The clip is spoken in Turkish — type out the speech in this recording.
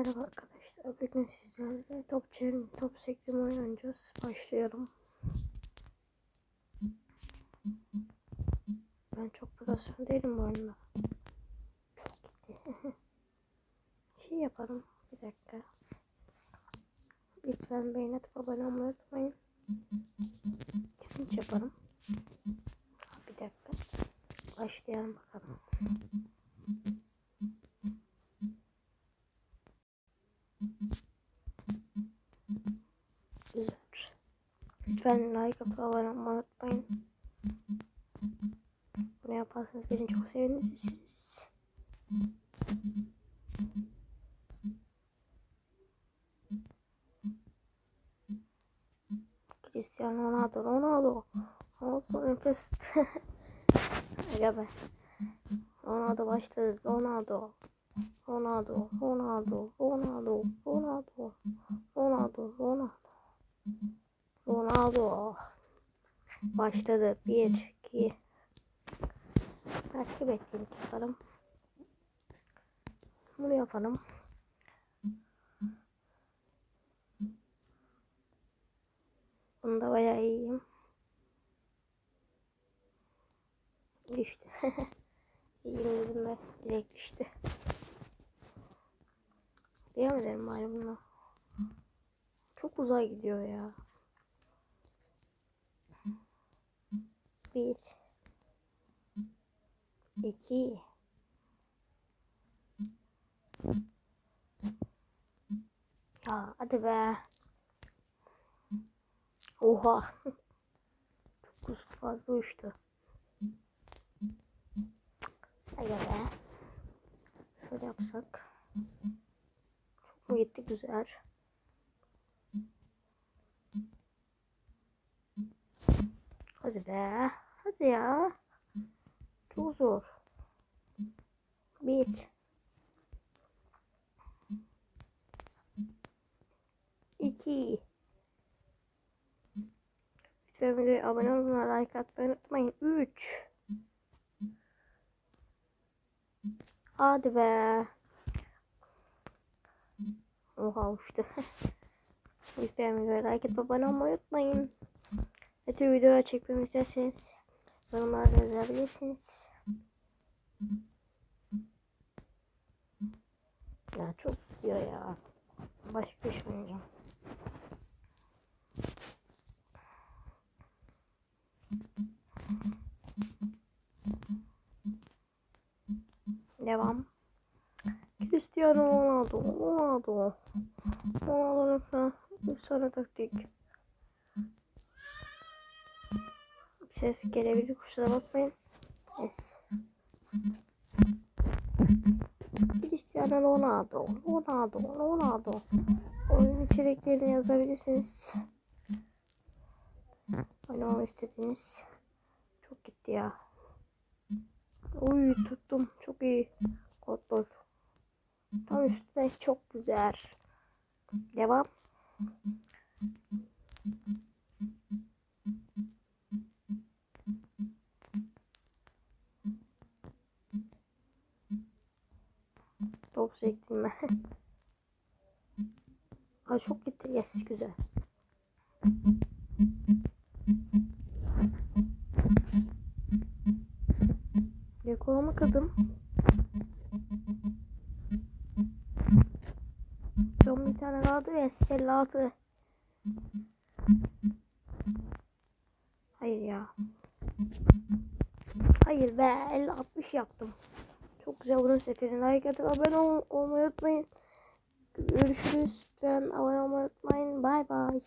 Merhaba arkadaşlar. Bugün sizlerle top çevirim, top sektim oynayacağız. Başlayalım. Ben çok profesyonel değilim bu gitti. şey yapalım. Bir dakika. Lütfen beğen atıp abone olmayı unutmayın. Challenge yapalım. Bir dakika. Başlayalım bakalım. Lütfen like atıp abone olmayı unutmayın. Bunu yaparsanız beni çok sevinirsiniz. Cristiano Ronaldo, Ronaldo. Ronaldo nefes. Aga be. Ronaldo başladı. Ronaldo. Ronaldo, Ronaldo, Ronaldo, Ronaldo, Ronaldo, Ronaldo. Ronaldo. Başladı. Bir, iki. Belki bekleyin yapalım. Bunu yapalım. Bunda bayağı iyiyim. Düştü. İyiyim de direkt düştü. Devam edelim bari bununla. Çok uzay gidiyor ya. Bir. iki, Ya hadi be. Oha. Çok fazla uçtu. Hadi be. Şöyle yapsak. Çok mu gitti güzel. Hadi be. Hadi ya. Çok zor. Bir. İki. Lütfen videoya abone olmayı, like atmayı unutmayın. Üç. Hadi be. Oha uçtu. Lütfen videoya like atıp abone olmayı unutmayın. Tür videolar çekmemi isterseniz yorumlarda yazabilirsiniz. Ya çok gidiyor ya. Şey oynayacağım. Devam. Cristiano Ronaldo, Ronaldo. Ronaldo'nun efsane taktik. Ses gelebilir kusura bakmayın. Yes. Cristiano Ronaldo, Ronaldo, Ronaldo. Oyun içeriklerini yazabilirsiniz. Oynamamı istediğiniz. Çok gitti ya. Uy tuttum. Çok iyi. Kontrol. Tam üstüne çok güzel. Devam. Top sektim ben. Ay çok gitti. Yes güzel. Rekorumu kırdım. Son bir tane kaldı. Yes 56. Hayır ya. Hayır be 50 60 yaptım. Çok güzel bunun setini like atıp abone ol olmayı unutmayın. Görüşürüz. Lütfen abone olmayı unutmayın. Bay bay.